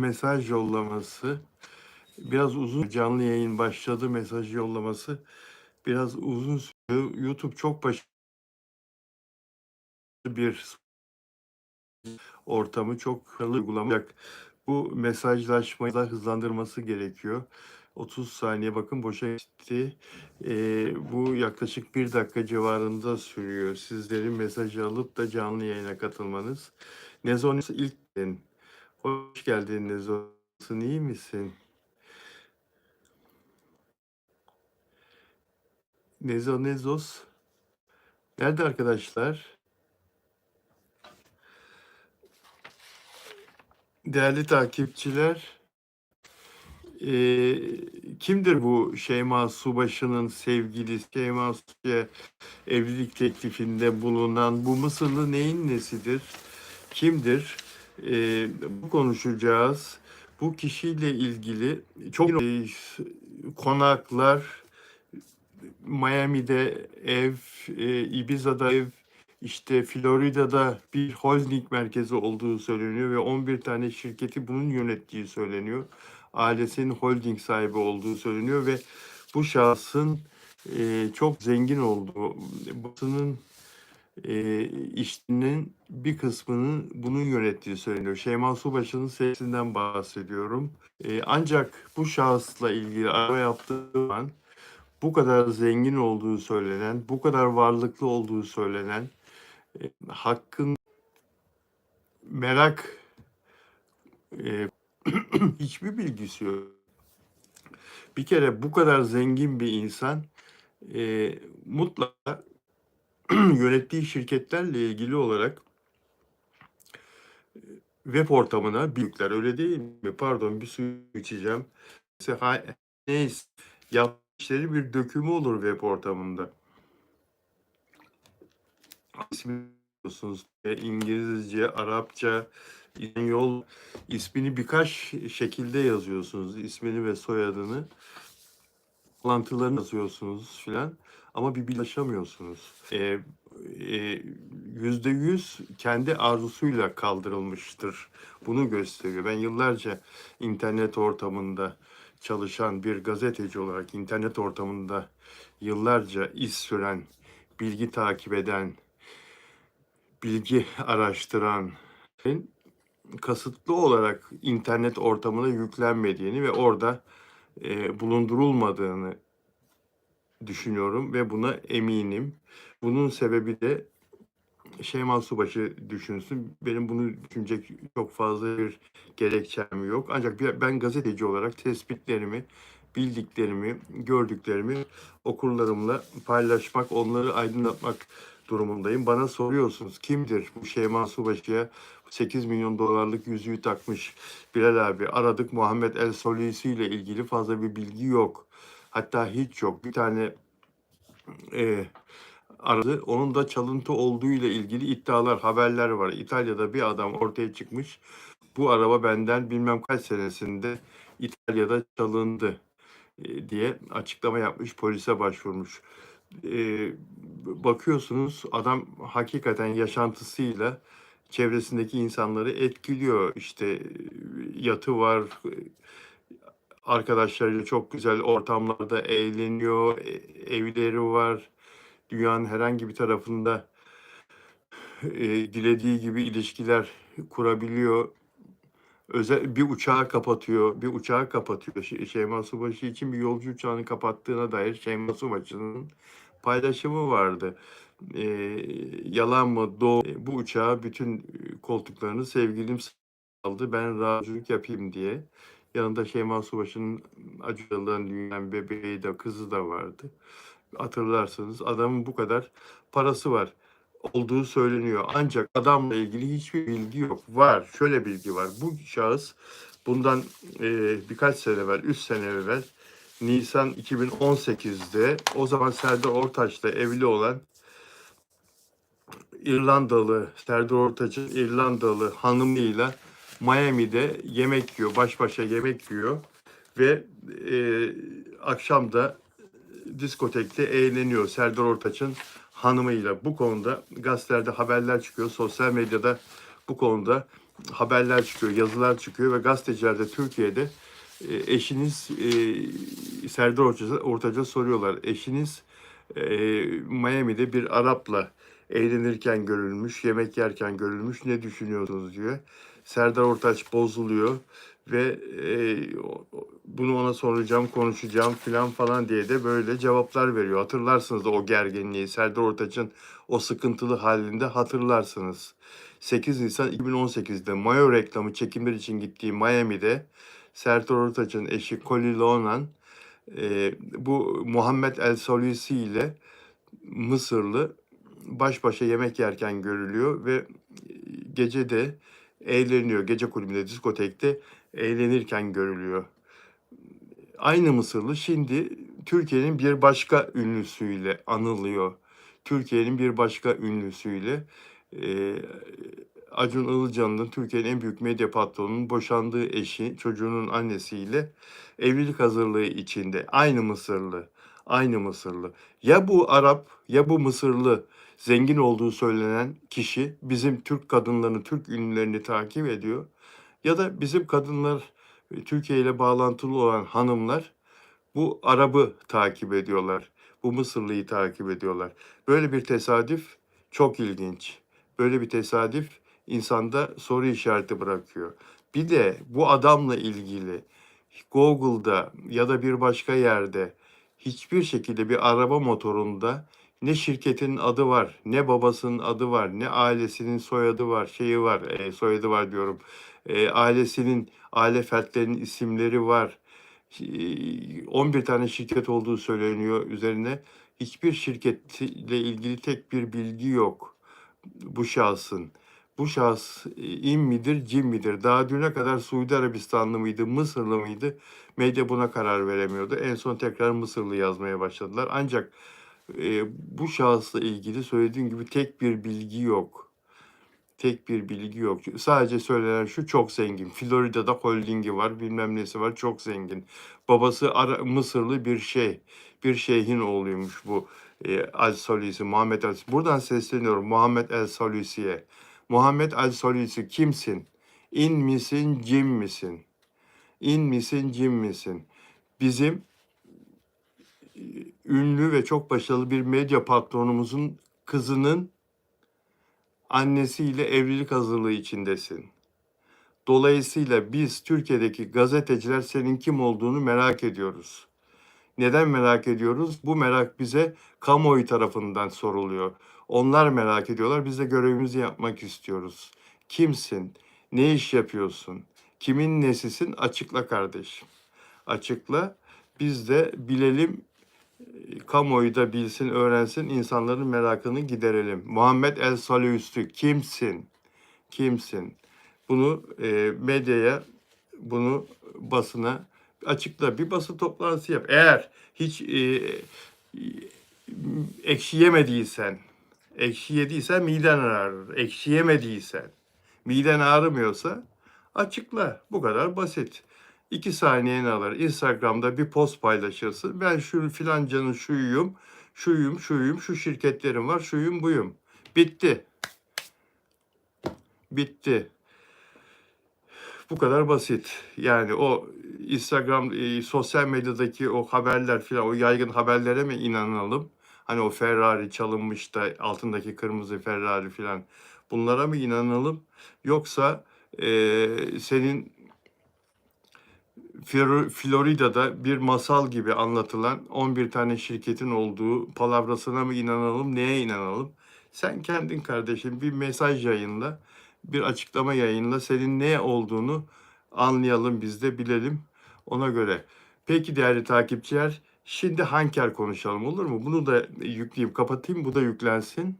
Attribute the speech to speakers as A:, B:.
A: mesaj yollaması biraz uzun canlı yayın başladı mesaj yollaması biraz uzun sürüyor. YouTube çok başarılı bir ortamı çok uygulamayacak. Bu mesajlaşmayı da hızlandırması gerekiyor. 30 saniye bakın boşa gitti. Ee, bu yaklaşık bir dakika civarında sürüyor. Sizlerin mesajı alıp da canlı yayına katılmanız. Nezonis ilk. Hoş geldin Nezo. Nasılsın, iyi misin? Nezo Nezos. Nerede arkadaşlar? Değerli takipçiler, eee, kimdir bu Şeyma Subaşı'nın sevgilisi, Şeyma Subaşı'ya evlilik teklifinde bulunan bu Mısırlı neyin nesidir? Kimdir? Bu konuşacağız. Bu kişiyle ilgili çok eee, konaklar, Miami'de ev, eee, Ibiza'da ev, işte Florida'da bir holding merkezi olduğu söyleniyor ve 11 tane şirketi bunun yönettiği söyleniyor. Ailesinin holding sahibi olduğu söyleniyor ve bu şahsın eee, çok zengin olduğu, basının eee işinin bir kısmının bunun yönettiği söyleniyor. Şeyma Subaşı'nın sevgisinden bahsediyorum. Eee, ancak bu şahısla ilgili arama yaptığı zaman bu kadar zengin olduğu söylenen, bu kadar varlıklı olduğu söylenen, e, hakkın merak e, hiçbir bilgisi yok. Bir kere bu kadar zengin bir insan e, mutlaka yönettiği şirketlerle ilgili olarak web ortamına büyükler öyle değil mi? Pardon bir su içeceğim. Neyse yaptığı işleri bir dökümü olur web ortamında. İsmini biliyorsunuz. E, İngilizce, Arapça, yol ismini birkaç şekilde yazıyorsunuz. ismini ve soyadını. Bağlantılarını yazıyorsunuz filan. Ama bir bilaşamıyorsunuz. E, e, Yüzde yüz kendi arzusuyla kaldırılmıştır. Bunu gösteriyor. Ben yıllarca internet ortamında çalışan bir gazeteci olarak internet ortamında yıllarca iz süren, bilgi takip eden, bilgi araştıran kasıtlı olarak internet ortamına yüklenmediğini ve orada e, bulundurulmadığını düşünüyorum ve buna eminim. Bunun sebebi de Şeyma Subaşı düşünsün. Benim bunu düşünecek çok fazla bir gerekçem yok. Ancak ben gazeteci olarak tespitlerimi, bildiklerimi, gördüklerimi okurlarımla paylaşmak, onları aydınlatmak durumundayım. Bana soruyorsunuz kimdir bu Şeyma Subaşı'ya 8 milyon dolarlık yüzüğü takmış Bilal abi. Aradık Muhammed El Solisi ile ilgili fazla bir bilgi yok. Hatta hiç yok. Bir tane e, aradı. Onun da çalıntı olduğu ile ilgili iddialar, haberler var. İtalya'da bir adam ortaya çıkmış. Bu araba benden bilmem kaç senesinde İtalya'da çalındı e, diye açıklama yapmış, polise başvurmuş. E, bakıyorsunuz adam hakikaten yaşantısıyla çevresindeki insanları etkiliyor. İşte e, yatı var, arkadaşlarıyla çok güzel ortamlarda eğleniyor, e- evleri var. Dünyanın herhangi bir tarafında e, dilediği gibi ilişkiler kurabiliyor. Özel bir uçağı kapatıyor, bir uçağı kapatıyor. Şey- Şeyma Subaşı için bir yolcu uçağını kapattığına dair Şeyma Subaşı'nın paylaşımı vardı. E, yalan mı, doğru bu uçağa bütün koltuklarını sevgilim aldı, ben razılık yapayım diye. Yanında Şeyma Subaşı'nın acılarından büyüyen bebeği de kızı da vardı. Hatırlarsınız adamın bu kadar parası var olduğu söyleniyor. Ancak adamla ilgili hiçbir bilgi yok. Var, şöyle bilgi var. Bu şahıs bundan e, birkaç sene evvel, 3 sene evvel Nisan 2018'de o zaman Serdar Ortaç'la evli olan İrlandalı, Serdar Ortaç'ın İrlandalı hanımıyla Miami'de yemek yiyor, baş başa yemek yiyor ve e, akşam da diskotekte eğleniyor Serdar Ortaç'ın hanımıyla. Bu konuda gazetelerde haberler çıkıyor, sosyal medyada bu konuda haberler çıkıyor, yazılar çıkıyor ve gazeteciler de Türkiye'de e, eşiniz e, Serdar Ortaç'a, Ortaç'a soruyorlar. Eşiniz e, Miami'de bir Arap'la eğlenirken görülmüş, yemek yerken görülmüş. Ne düşünüyorsunuz diyor. Serdar Ortaç bozuluyor ve e, bunu ona soracağım, konuşacağım filan falan diye de böyle cevaplar veriyor. Hatırlarsınız o gerginliği. Serdar Ortaç'ın o sıkıntılı halinde hatırlarsınız. 8 Nisan 2018'de Mayo reklamı çekimler için gittiği Miami'de Serdar Ortaç'ın eşi Coli Lonan e, bu Muhammed El Solusi ile Mısırlı baş başa yemek yerken görülüyor ve gece de eğleniyor. Gece kulübünde, diskotekte eğlenirken görülüyor. Aynı Mısırlı şimdi Türkiye'nin bir başka ünlüsüyle anılıyor. Türkiye'nin bir başka ünlüsüyle e, Acun Ilıcalı'nın Türkiye'nin en büyük medya patronunun boşandığı eşi, çocuğunun annesiyle evlilik hazırlığı içinde. Aynı Mısırlı, aynı Mısırlı. Ya bu Arap ya bu Mısırlı zengin olduğu söylenen kişi bizim Türk kadınlarını, Türk ünlülerini takip ediyor. Ya da bizim kadınlar, e, Türkiye ile bağlantılı olan hanımlar bu Arap'ı takip ediyorlar. Bu Mısırlıyı takip ediyorlar. Böyle bir tesadüf çok ilginç. Böyle bir tesadüf insanda soru işareti bırakıyor. Bir de bu adamla ilgili Google'da ya da bir başka yerde hiçbir şekilde bir araba motorunda ne şirketin adı var, ne babasının adı var, ne ailesinin soyadı var, şeyi var, e, soyadı var diyorum. E, ailesinin, aile fertlerinin isimleri var. E, 11 tane şirket olduğu söyleniyor üzerine. Hiçbir şirketle ilgili tek bir bilgi yok bu şahsın. Bu şahıs e, in midir, cin midir? Daha düne kadar Suudi Arabistanlı mıydı, Mısırlı mıydı? Medya buna karar veremiyordu. En son tekrar Mısırlı yazmaya başladılar. Ancak e, bu şahısla ilgili söylediğim gibi tek bir bilgi yok. Tek bir bilgi yok. Sadece söylenen şu çok zengin. Florida'da holdingi var, bilmem nesi var, çok zengin. Babası Ara- Mısırlı bir şey, bir şeyhin oğluymuş bu e, El Salisi, Muhammed El Buradan sesleniyorum Muhammed El Salisi'ye. Muhammed El Salisi kimsin? İn misin, cin misin? İn misin, cin misin? Bizim ünlü ve çok başarılı bir medya patronumuzun kızının annesiyle evlilik hazırlığı içindesin. Dolayısıyla biz Türkiye'deki gazeteciler senin kim olduğunu merak ediyoruz. Neden merak ediyoruz? Bu merak bize kamuoyu tarafından soruluyor. Onlar merak ediyorlar. Biz de görevimizi yapmak istiyoruz. Kimsin? Ne iş yapıyorsun? Kimin nesisin? Açıkla kardeşim. Açıkla. Biz de bilelim, kamuoyu da bilsin, öğrensin, insanların merakını giderelim. Muhammed El Salih Üstü kimsin? Kimsin? Bunu e, medyaya, bunu basına açıkla. Bir basın toplantısı yap. Eğer hiç e, e, ekşi yemediysen, ekşi yediysen miden ağrır. Ekşi yemediysen, miden ağrımıyorsa açıkla. Bu kadar basit. İki saniyeni alır. Instagram'da bir post paylaşırsın. Ben şu filancanın şuyum, şuyum, şuyum, şu şirketlerim var, şuyum, buyum. Bitti. Bitti. Bu kadar basit. Yani o Instagram, e, sosyal medyadaki o haberler filan, o yaygın haberlere mi inanalım? Hani o Ferrari çalınmış da altındaki kırmızı Ferrari filan. Bunlara mı inanalım? Yoksa e, senin Florida'da bir masal gibi anlatılan 11 tane şirketin olduğu palavrasına mı inanalım, neye inanalım? Sen kendin kardeşim bir mesaj yayınla, bir açıklama yayınla senin ne olduğunu anlayalım biz de bilelim ona göre. Peki değerli takipçiler, şimdi Hanker konuşalım olur mu? Bunu da yükleyeyim, kapatayım, bu da yüklensin.